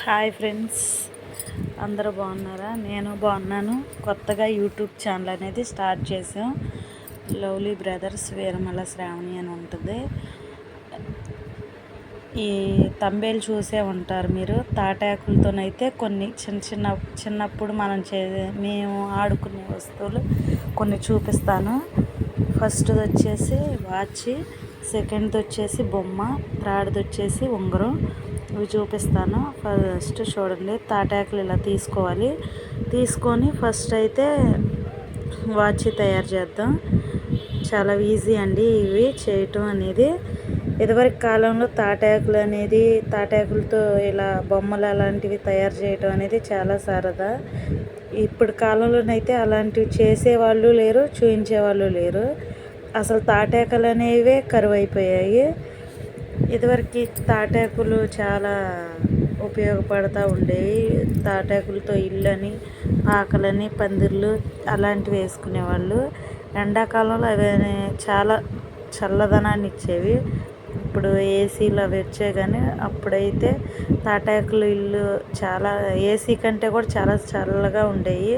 Hi friends. అందరూ బాగున్నారా? నేను బాగున్నాను. కొత్తగా యూట్యూబ్ ఛానల్ అనేది స్టార్ట్ చేసాం. లవ్లీ బ్రదర్స్ వీరమల శ్రావణి అని ఉంటుంది. ఈ తంబేలు చూసే ఉంటారు మీరు. తాటాకులతోనైతే కొన్ని చిన్న చిన్న చిన్నప్పుడు మనం చే మేము ఆడుకునే వస్తువులు కొన్ని చూపిస్తాను. ఫస్ట్ది వచ్చేసి వాచ్ సెకండ్ది వచ్చేసి బొమ్మ థర్డ్ది వచ్చేసి ఉంగరం ఇవి చూపిస్తాను. ఫస్ట్ చూడండి తాటాకులు ఇలా తీసుకోవాలి. తీసుకొని ఫస్ట్ అయితే వాచ్ తయారు చేద్దాం. చాలా ఈజీ అండి ఇవి చేయటం అనేది. ఇదివరకు కాలంలో తాటాకులు అనేది తాటాకులతో ఇలా బొమ్మలు అలాంటివి తయారు చేయటం అనేది చాలా సరదా. ఇప్పుడు కాలంలోనైతే అలాంటివి చేసేవాళ్ళు లేరు చూయించేవాళ్ళు లేరు. అసలు తాటాకులు అనేవే కరువు అయిపోయాయి ఇదివరకు తాటాకులు చాలా ఉపయోగపడతా ఉండేవి. తాటాకులతో ఇళ్ళని పాకలని పందిర్లు అలాంటివి వేసుకునేవాళ్ళు. ఎండాకాలంలో అవి చాలా చల్లదనాన్ని ఇచ్చేవి. ఇప్పుడు ఏసీలు అవి వచ్చాయి కానీ అప్పుడైతే తాటాకులు ఇల్లు చాలా ఏసీ కంటే కూడా చాలా చల్లగా ఉండేవి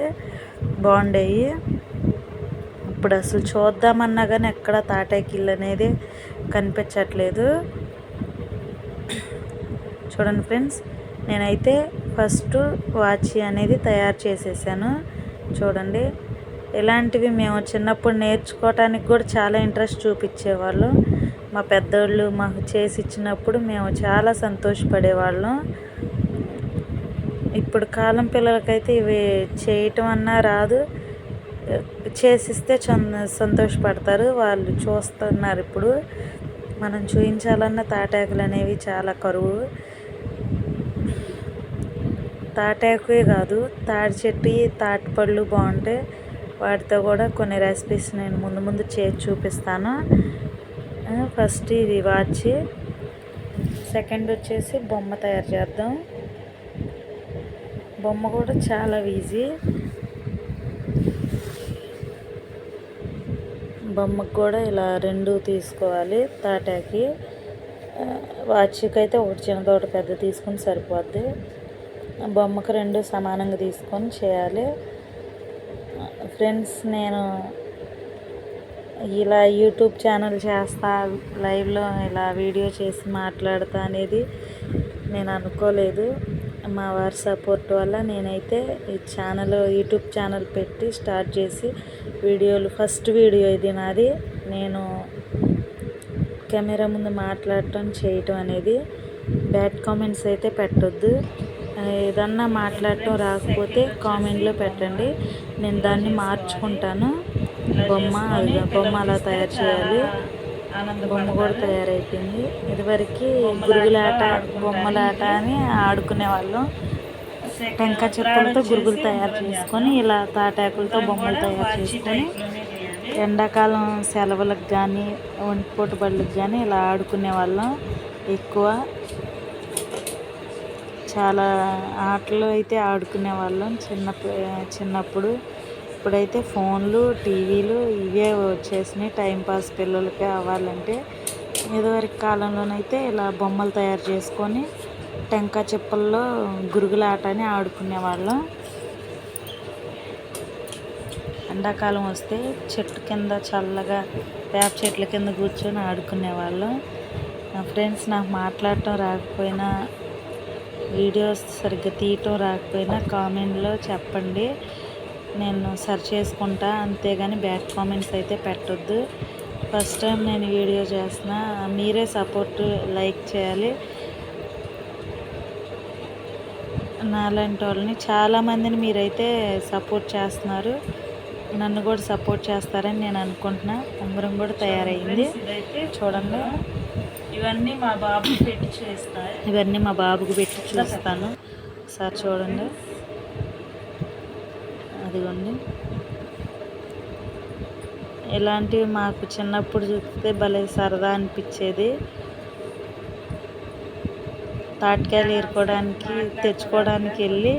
బాగుండేవి ఇప్పుడు అసలు చూద్దామన్నా కానీ ఎక్కడ తాటాకిల్లు అనేది కనిపించట్లేదు. చూడండి ఫ్రెండ్స్ నేనైతే ఫస్ట్ వాచ్ అనేది తయారు చేసేసాను. చూడండి ఇలాంటివి మేము చిన్నప్పుడు నేర్చుకోవటానికి కూడా చాలా ఇంట్రెస్ట్ చూపించేవాళ్ళం. మా పెద్దోళ్ళు మాకు చేసి ఇచ్చినప్పుడు మేము చాలా సంతోషపడేవాళ్ళం. ఇప్పుడు కాలం పిల్లలకైతే ఇవి చేయటం అన్నా రాదు. చేసిస్తే సంతోషపడతారు. వాళ్ళు చూస్తున్నారు ఇప్పుడు. మనం చూపించాలన్న తాటాకులు అనేవి చాలా కరువు. తాటాకే కాదు. తాటి చెట్టు తాటి పళ్ళు బాగుంటాయి వాటితో కూడా కొన్ని రెసిపీస్ నేను ముందు ముందు చేసి చూపిస్తాను. ఫస్ట్ ఇది వాచ్ సెకండ్ వచ్చేసి బొమ్మ తయారు చేద్దాం. బొమ్మ కూడా చాలా ఈజీ బొమ్మకు కూడా ఇలా రెండు తీసుకోవాలి తాటాకి. వాచ్కి అయితే ఒకటి చిన్నది ఒకటి పెద్ద తీసుకుని సరిపోద్ది. బొమ్మకు రెండు సమానంగా తీసుకొని చేయాలి. ఫ్రెండ్స్ నేను ఇలా యూట్యూబ్ ఛానల్ చేస్తా లైవ్లో ఇలా వీడియో చేసి మాట్లాడతా అనేది నేను అనుకోలేదు. మా వారి సపోర్ట్ వల్ల నేనైతే ఈ ఛానల్ యూట్యూబ్ ఛానల్ పెట్టి స్టార్ట్ చేసి వీడియోలు ఫస్ట్ వీడియో ఇది నాది. నేను కెమెరా ముందు మాట్లాడటం చేయటం అనేది. బ్యాడ్ కామెంట్స్ అయితే పెట్టొద్దు. ఏదన్నా మాట్లాడటం రాకపోతే కామెంట్లో పెట్టండి. నేను దాన్ని మార్చుకుంటాను. బొమ్మ బొమ్మ అలా తయారు చేయాలి. బొమ్మ కూడా తయారైపోయింది. ఇదివరకు గురుగులాట బొమ్మలాట అని ఆడుకునే వాళ్ళం. టెంకాయ చెప్పులతో గురుగులు తయారు చేసుకొని ఇలా తాటాకులతో బొమ్మలు తయారు చేసుకొని ఎండాకాలం సెలవులకు కానీ వంటిపోటు బళ్ళకి కానీ ఇలా ఆడుకునే వాళ్ళం ఎక్కువ. చాలా ఆటలు అయితే ఆడుకునే వాళ్ళం చిన్న చిన్నప్పుడు. ఇప్పుడైతే ఫోన్లు టీవీలు ఇవే వచ్చేసినాయి. టైంపాస్ పిల్లలకి అవ్వాలంటే. ఇదివరకు కాలంలోనైతే ఇలా బొమ్మలు తయారు చేసుకొని టెంకా చిప్పల్లో గురుగుల ఆట అని ఆడుకునేవాళ్ళం ఎండాకాలం వస్తే చెట్టు కింద చల్లగా వేప చెట్ల కింద కూర్చొని ఆడుకునేవాళ్ళం నా ఫ్రెండ్స్ నాకు మాట్లాడటం రాకపోయినా వీడియోస్ సరిగ్గా తీయటం రాకపోయినా కామెంట్లో చెప్పండి. నేను సెర్చ్ చేసుకుంటా. అంతేగాని బ్యాక్ కామెంట్స్ అయితే పెట్టొద్దు. ఫస్ట్ టైం నేను వీడియో చేస్తున్నా. మీరే సపోర్ట్ లైక్ చేయాలి. నాలాంటి వాళ్ళని చాలామందిని మీరైతే సపోర్ట్ చేస్తున్నారు. నన్ను కూడా సపోర్ట్ చేస్తారని నేను అనుకుంటున్నా. ఉంగరం కూడా తయారైంది. చూడండి. ఇవన్నీ మా బాబుకి పెట్టి చేస్తాయి. ఇవన్నీ మా బాబుకి పెట్టి చూస్తాను. సార్ చూడండి. అదిగోండి. ఇలాంటివి మాకు చిన్నప్పుడు చూస్తే భలే సరదా అనిపించేది. తాటికాయలు ఏరుకోవడానికి తెచ్చుకోవడానికి వెళ్ళి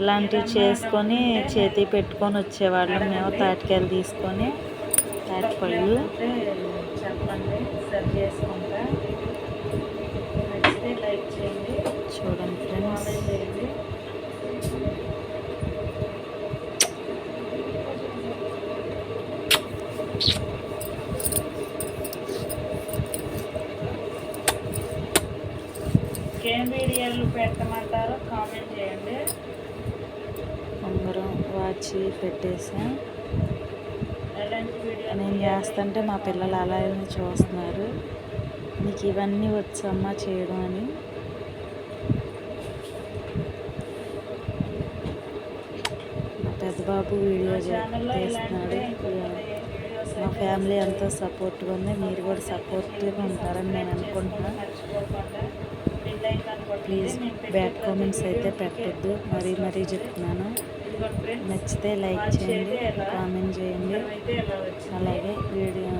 ఇలాంటివి చేసుకొని చేతి పెట్టుకొని వచ్చేవాళ్ళం మేము తాటికాయలు తీసుకొని. తాటిపళ్ళు. చెప్పండి సరి చేసుకుంటా నచ్చితే లైక్ చేయండి చూడండి ఫ్రెండ్స్ వీడియోలు పెట్టమంటారో కామెంట్ చేయండి కాచి పెట్టేసా. నేను చేస్తుంటే మా పిల్లలు అలాగే చూస్తున్నారు. నీకు ఇవన్నీ వచ్చమ్మా చేయడం అని. మా వీడియో చేస్తున్నాడు మా ఫ్యామిలీ ఎంతో సపోర్ట్గా ఉంది. మీరు కూడా సపోర్ట్గా ఉంటారని నేను అనుకుంటున్నాను ప్లీజ్ బ్యాడ్ కామెంట్స్ అయితే పెట్టొద్దు మరీ మరీ చెప్తున్నాను నచ్చితే లైక్ చేయండి? కామెంట్ చేయండి? అలాగే వీడియో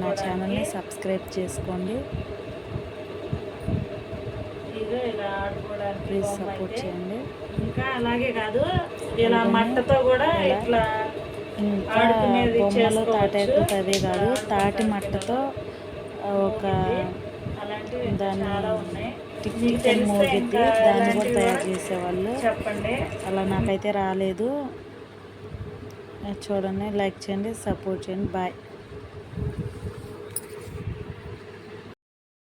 నా ఛానల్ని సబ్స్క్రైబ్ చేసుకోండి ప్లీజ్ సపోర్ట్. చేయండి ఇంకా అలాగే కాదు ఇలా మట్టతో కూడా ఇట్లా ఇంకా బొమ్మలు. తాటాకులు అవే కాదు తాటి మట్టతో ఒక దాన్ని మోగిద్ది ఇంకా దాన్ని కూడా తయారు చేసేవాళ్ళు. చెప్పండి. అలా నాకైతే రాలేదు. చూడండి లైక్ చేయండి సపోర్ట్ చేయండి. బాయ్.